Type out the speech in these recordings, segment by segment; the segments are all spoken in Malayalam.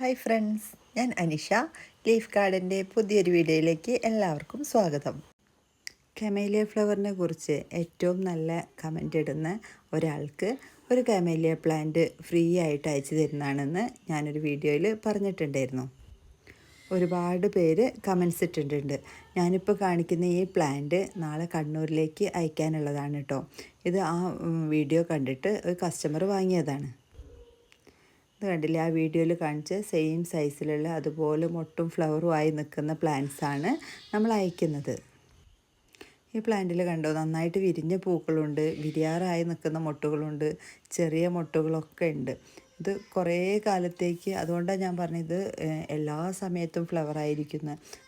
ഹായ് ഫ്രണ്ട്സ് ഞാൻ അനിഷ ലീഫ് ഗാർഡന്റെ പുതിയൊരു വീഡിയോയിലേക്ക് എല്ലാവർക്കും സ്വാഗതം. കമേലിയ ഫ്ലവറിനെ കുറിച്ച് ഏറ്റവും നല്ല കമന്റ് ഇടുന്ന ഒരാൾക്ക് ഒരു കമേലിയ പ്ലാന്റ് ഫ്രീ ആയിട്ട് അയച്ചു തരുന്നതാണെന്ന് ഞാനൊരു വീഡിയോയിൽ പറഞ്ഞിട്ടുണ്ടായിരുന്നു. ഒരുപാട് പേര് കമൻസ് ഇട്ടിട്ടുണ്ട്. ഞാനിപ്പോൾ കാണിക്കുന്ന ഈ പ്ലാന്റ് നാളെ കണ്ണൂരിലേക്ക് അയക്കാനുള്ളതാണ് കേട്ടോ. ഇത് ആ വീഡിയോ കണ്ടിട്ട് ഒരു കസ്റ്റമർ വാങ്ങിയതാണ്. ഇത് കണ്ടില്ലേ? ആ വീഡിയോയിൽ കാണിച്ച് സെയിം സൈസിലുള്ള അതുപോലെ മൊട്ടും ഫ്ലവറും ആയി നിൽക്കുന്ന പ്ലാന്റ്സാണ് നമ്മൾ അയക്കുന്നത്. ഈ പ്ലാന്റിൽ കണ്ടോ? നന്നായിട്ട് വിരിഞ്ഞ പൂക്കളുണ്ട് വിരിയാറായി നിൽക്കുന്ന മൊട്ടുകളുണ്ട് ചെറിയ മൊട്ടുകളൊക്കെ ഉണ്ട്. ഇത് കുറേ കാലത്തേക്ക് അതുകൊണ്ടാണ് ഞാൻ പറഞ്ഞത് എല്ലാ സമയത്തും ഫ്ലവർ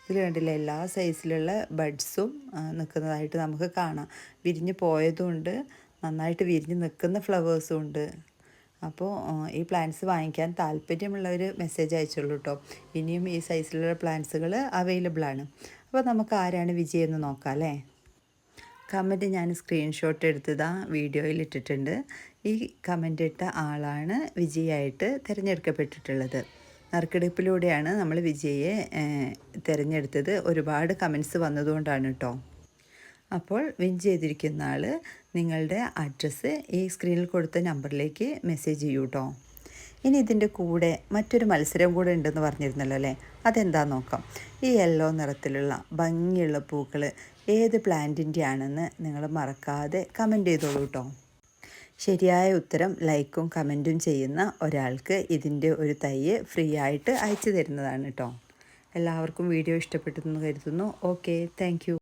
ഇതിൽ കണ്ടില്ല? എല്ലാ സൈസിലുള്ള ബഡ്സും നിൽക്കുന്നതായിട്ട് നമുക്ക് കാണാം. വിരിഞ്ഞ് പോയതുകൊണ്ട് നന്നായിട്ട് വിരിഞ്ഞ് നിൽക്കുന്ന ഫ്ലവേഴ്സും ഉണ്ട്. അപ്പോൾ ഈ പ്ലാന്റ്സ് വാങ്ങിക്കാൻ താല്പര്യമുള്ളവർ മെസ്സേജ് അയച്ചോളൂ കേട്ടോ ഇനിയും ഈ സൈസിലുള്ള പ്ലാന്റ്സുകൾ അവൈലബിൾ ആണ്. അപ്പോൾ നമുക്ക് ആരാണ് വിജയം എന്ന് നോക്കാം അല്ലേ? കമന്റ് ഞാൻ സ്ക്രീൻഷോട്ട് എടുത്തതാ വീഡിയോയിൽ ഇട്ടിട്ടുണ്ട്. ഈ കമന്റ് ഇട്ട ആളാണ് വിജയായിട്ട് തിരഞ്ഞെടുക്കപ്പെട്ടിട്ടുള്ളത്. നറുക്കെടുപ്പിലൂടെയാണ് നമ്മൾ വിജയെ തിരഞ്ഞെടുത്തത്. ഒരുപാട് കമൻസ് വന്നതുകൊണ്ടാണ് കേട്ടോ അപ്പോൾ വിൻ ചെയ്തിരിക്കുന്ന ആൾ നിങ്ങളുടെ അഡ്രസ്സ് ഈ സ്ക്രീനിൽ കൊടുത്ത നമ്പറിലേക്ക് മെസ്സേജ് ചെയ്യൂ കേട്ടോ ഇനി ഇതിന്റെ കൂടെ മറ്റൊരു മത്സരം കൂടെ ഉണ്ടെന്ന് പറഞ്ഞിരുന്നല്ലോ അല്ലേ? അതെന്താ നോക്കാം. ഈ യെല്ലോ നിറത്തിലുള്ള ഭംഗിയുള്ള പൂക്കൾ ഏത് പ്ലാന്റിന്റെ ആണെന്ന് നിങ്ങൾ മറക്കാതെ കമന്റ് ചെയ്തോളൂ കേട്ടോ ശരിയായ ഉത്തരം ലൈക്കും കമന്റും ചെയ്യുന്ന ഒരാൾക്ക് ഇതിന്റെ ഒരു തയ്യ് ഫ്രീ ആയിട്ട് അയച്ചു തരുന്നതാണ് കേട്ടോ എല്ലാവർക്കും വീഡിയോ ഇഷ്ടപ്പെട്ടെന്ന് കരുതുന്നു. Okay thank